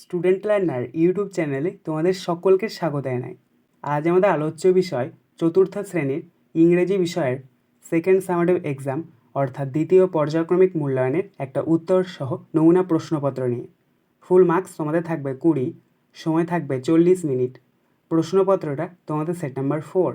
Student learner YouTube চ্যানেলে তোমাদের সকলকে স্বাগত জানাই। আজ আমাদের আলোচ্য বিষয় চতুর্থ শ্রেণির ইংরেজি বিষয়ের সেকেন্ড সামারেটিভ এক্সাম অর্থাৎ দ্বিতীয় পর্যায়ক্রমিক মূল্যায়নের একটা উত্তর সহ নমুনা প্রশ্নপত্র নিয়ে। ফুল মার্কস তোমাদের থাকবে কুড়ি, সময় থাকবে চল্লিশ মিনিট। প্রশ্নপত্রটা তোমাদের সেট নাম্বার ফোর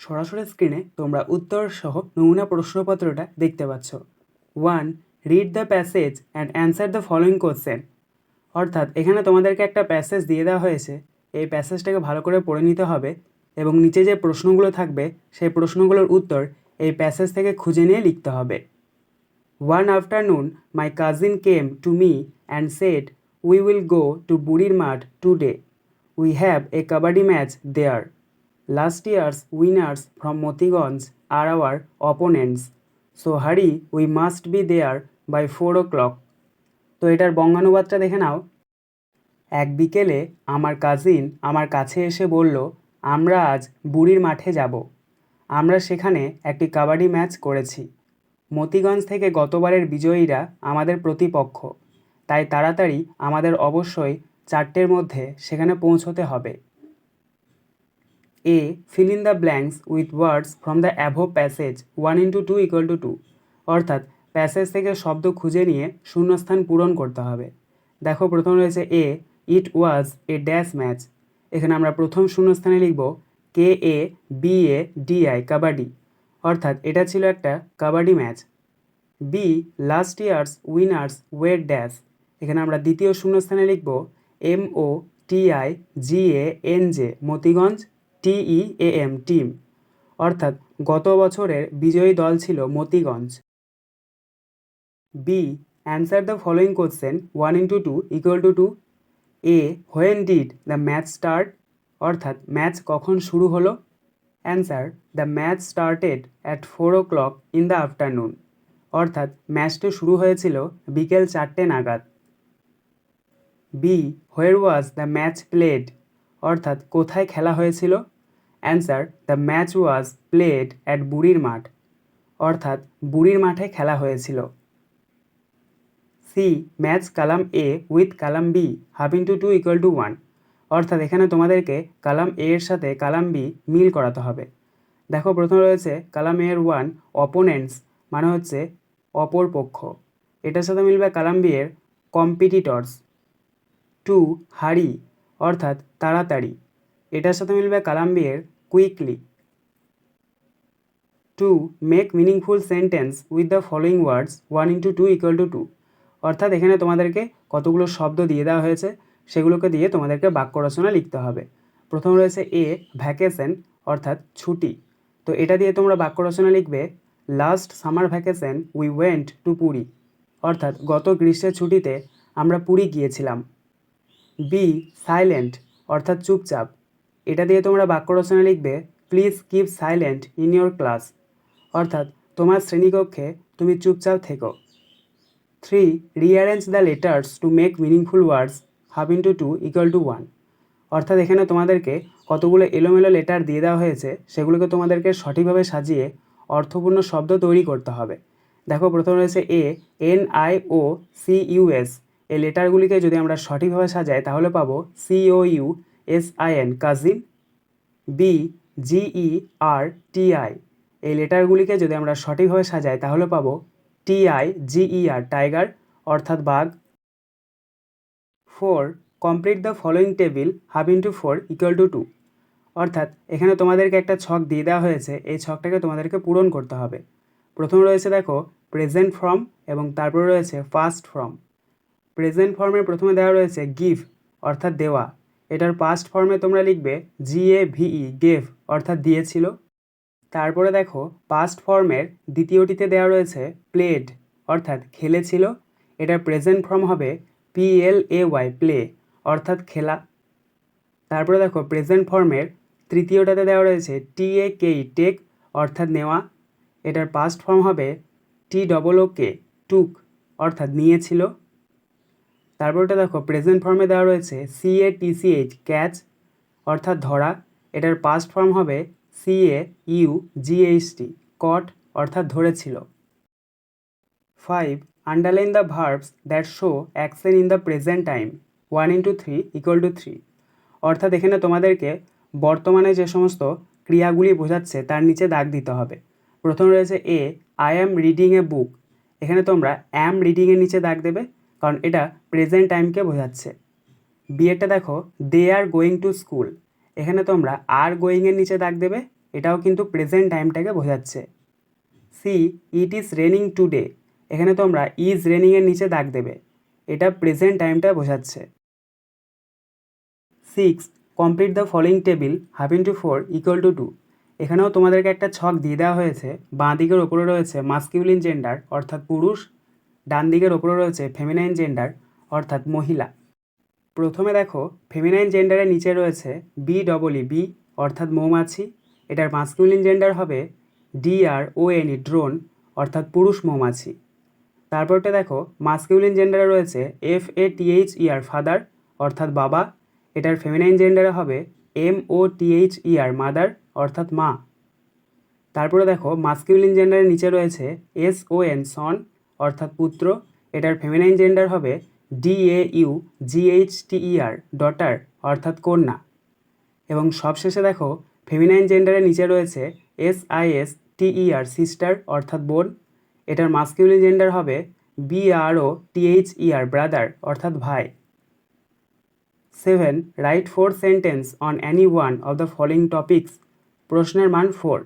সরাসরি স্ক্রিনে তোমরা উত্তর সহ নমুনা প্রশ্নপত্রটা দেখতে পাচ্ছ। One read the passage and answer the following question অর্থাৎ এখানে তোমাদেরকে একটা প্যাসেজ দিয়ে দেওয়া হয়েছে। এই প্যাসেজটাকে ভালো করে পড়ে নিতে হবে এবং নিচে যে প্রশ্নগুলো থাকবে, সেই প্রশ্নগুলোর উত্তর এই প্যাসেজ থেকে খুঁজে নিয়ে লিখতে হবে। One afternoon my cousin came to me and said we will go to Burir Math today we have a kabaddi match there last years winners from Motiganj are our opponents so hurry we must be there by four o'clock তো এটার বঙ্গানুবাদটা দেখে নাও। এক বিকেলে আমার cousin আমার কাছে এসে বলল, আমরা আজ বুড়ির মাঠে যাব। আমরা সেখানে একটি কাবাডি ম্যাচ করেছি। মতিগঞ্জ থেকে গতবারের বিজয়ীরা আমাদের প্রতিপক্ষ। তাই তাড়াতাড়ি আমাদের অবশ্যই চারটের মধ্যে সেখানে পৌঁছতে হবে। A fill in the blanks with words from the above passage one into two equal to two অর্থাৎ প্যাসেজ থেকে শব্দ খুঁজে নিয়ে শূন্যস্থান পূরণ করতে হবে। দেখো, প্রথম রয়েছে এ ইট ওয়াজ এ ড্যাশ ম্যাচ এখানে আমরা প্রথম শূন্যস্থানে লিখব K A B A D I kabaddi. অর্থাৎ এটা ছিল একটা kabaddi match B last years winners were dash এখানে আমরা দ্বিতীয় শূন্যস্থানে লিখব M O T I G A N J Motiganj T E A M team অর্থাৎ গত বছরের বিজয়ী দল ছিল Motiganj. B answer the following question one into two equal to two A when did the match start অর্থাৎ match কখন শুরু হলো? Answer the match started at four o'clock in the afternoon অর্থাৎ ম্যাচটি শুরু হয়েছিল বিকেল চারটে নাগাদ। B where was the match played অর্থাৎ কোথায় খেলা হয়েছিল? Answer the match was played at Burir Math. অর্থাৎ বুড়ির মাঠে খেলা হয়েছিল। C match column A with column B, half into two equal to one. অর্থাৎ এখানে তোমাদেরকে কালাম এ এর সাথে কালাম বি মিল করাতে হবে। দেখো, প্রথম রয়েছে কালাম এর ওয়ান অপোনেন্টস মানে হচ্ছে অপর পক্ষ। এটার সাথে মিলবে কালাম বি এর কম্পিটিটর্স, টু হারি, অর্থাৎ তাড়াতাড়ি। এটার সাথে মিলবে কালাম বি এর quickly. Two, make meaningful sentence with the following words, one into two equal to two. অর্থাৎ এখানে তোমাদেরকে কতগুলো শব্দ দিয়ে দেওয়া হয়েছে, সেগুলোকে দিয়ে তোমাদেরকে বাক্য রচনা লিখতে হবে। প্রথম রয়েছে এ, ভ্যাকেশন, অর্থাৎ ছুটি। তো এটা দিয়ে তোমরা বাক্য রচনা লিখবে last summer vacation we went to Puri অর্থাৎ গত গ্রীষ্মের ছুটিতে আমরা পুরী গিয়েছিলাম। বি সাইলেন্ট অর্থাৎ চুপচাপ। এটা দিয়ে তোমরা বাক্য রচনা লিখবে please keep silent in your class অর্থাৎ তোমার শ্রেণীকক্ষে তুমি চুপচাপ থেকো। Three rearrange the letters to make meaningful words half into two equal to one অর্থাৎ এখানে তোমাদেরকে কতগুলো এলোমেলো লেটার দিয়ে দেওয়া হয়েছে, সেগুলোকে তোমাদেরকে সঠিকভাবে সাজিয়ে অর্থপূর্ণ শব্দ তৈরি করতে হবে। দেখো, প্রথম রয়েছে A N I O C U S এই লেটারগুলিকে যদি আমরা সঠিকভাবে সাজাই, তাহলে পাবো C O U S I N cousin B G E R T I এই লেটারগুলিকে যদি আমরা সঠিকভাবে সাজাই, তাহলে পাবো T I G E R tiger অর্থাৎ বাঘ। Four complete the following table half into four equal to two অর্থাৎ এখানে তোমাদেরকে একটা ছক দিয়ে দেওয়া হয়েছে, এই ছকটাকে তোমাদেরকে পূরণ করতে হবে। প্রথম রয়েছে দেখো প্রেজেন্ট ফর্ম এবং তারপরে রয়েছে ফার্স্ট ফর্ম প্রেজেন্ট ফর্মে প্রথমে দেওয়া রয়েছে গিভ অর্থাৎ দেওয়া। এটার পাস্ট ফর্মে তোমরা লিখবে জি এ ভিই গেভ অর্থাৎ দিয়েছিল। তারপরে দেখো পাস্ট ফর্মের দ্বিতীয়টিতে দেওয়া রয়েছে প্লেড অর্থাৎ খেলেছিল। এটার প্রেজেন্ট ফর্ম হবে P L A Y play অর্থাৎ খেলা। তারপরে দেখো প্রেজেন্ট ফর্মের তৃতীয়টাতে দেওয়া রয়েছে টি এ কে টেক অর্থাৎ নেওয়া। এটার পাস্ট ফর্ম হবে টি ডবল ও কে টুক অর্থাৎ নিয়েছিল। তারপরটা দেখো প্রেজেন্ট ফর্মে দেওয়া রয়েছে C A T C H catch অর্থাৎ ধরা। এটার পাস্ট ফর্ম হবে C A U G H T caught অর্থাৎ ধরেছিল। Five underline the verbs that show action in the present time one into three equal to three অর্থাৎ এখানে তোমাদেরকে বর্তমানে যে সমস্ত ক্রিয়াগুলি বোঝাচ্ছে, তার নিচে দাগ দিতে হবে। প্রথম রয়েছে A I am reading a বুক এখানে তোমরা অ্যাম রিডিংয়ের নিচে দাগ দেবে, কারণ এটা প্রেজেন্ট টাইমকে বোঝাচ্ছে। বিয়েটা দেখো they are going to school এখানে তোমরা আর গোয়িংয়ের নিচে দাগ দেবে, এটাও কিন্তু প্রেজেন্ট টাইমটাকে বোঝাচ্ছে। C it is raining today এখানে তোমরা ইজ রেনিংয়ের নিচে দাগ দেবে, এটা প্রেজেন্ট টাইমটা বোঝাচ্ছে। Six complete the following table half into four equal to two এখানেও তোমাদেরকে একটা ছক দিয়ে দেওয়া হয়েছে, বাঁ দিকের ওপরে রয়েছে মাস্কিউলিন জেন্ডার অর্থাৎ পুরুষ, ডান দিকের ওপরে রয়েছে ফেমিনাইন জেন্ডার অর্থাৎ মহিলা। প্রথমে দেখো ফেমিনাইন জেন্ডারের নিচে রয়েছে বি ডবল ই বি অর্থাৎ মৌমাছি। এটার মাস্কিউলিন জেন্ডার হবে D R O N E drone অর্থাৎ পুরুষ মৌমাছি। তারপরটা দেখো মাস্কিউলিন জেন্ডারে রয়েছে F A T H E R father অর্থাৎ বাবা। এটার ফেমিনাইন জেন্ডারে হবে M O T H E R mother অর্থাৎ মা। তারপরে দেখো মাস্কিউলিন জেন্ডারের নিচে রয়েছে এস ও এন সন অর্থাৎ পুত্র। এটার ফেমিনাইন জেন্ডার হবে D A U G H T E R daughter অর্থাৎ কন্যা। এবং সবশেষে দেখো ফেমিনাইন জেন্ডারের নিচে রয়েছে S I S T E R sister অর্থাৎ বোন। এটার মাস্কিউলিন জেন্ডার হবে B R O T H E R brother অর্থাৎ ভাই। Seven write four sentence on any one of the following topics প্রশ্নের মান ফোর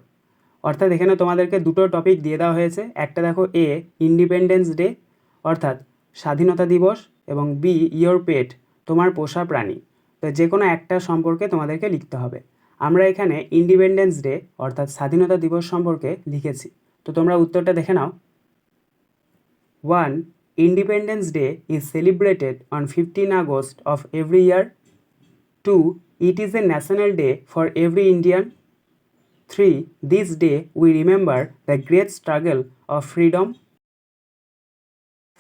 অর্থাৎ এখানে তোমাদেরকে দুটো টপিক দিয়ে দেওয়া হয়েছে। একটা দেখো এ ইন্ডিপেন্ডেন্স ডে অর্থাৎ স্বাধীনতা দিবস। এবং বি ইয়োর পেট তোমার পোষা প্রাণী। তো যে কোনো একটা সম্পর্কে তোমাদেরকে লিখতে হবে। আমরা এখানে ইন্ডিপেন্ডেন্স ডে অর্থাৎ স্বাধীনতা দিবস সম্পর্কে লিখেছি। তো তোমরা উত্তরটা দেখে নাও। One Independence Day is celebrated on fifteen August of every year two it is a national day for every Indian three this day we remember the great struggle of freedom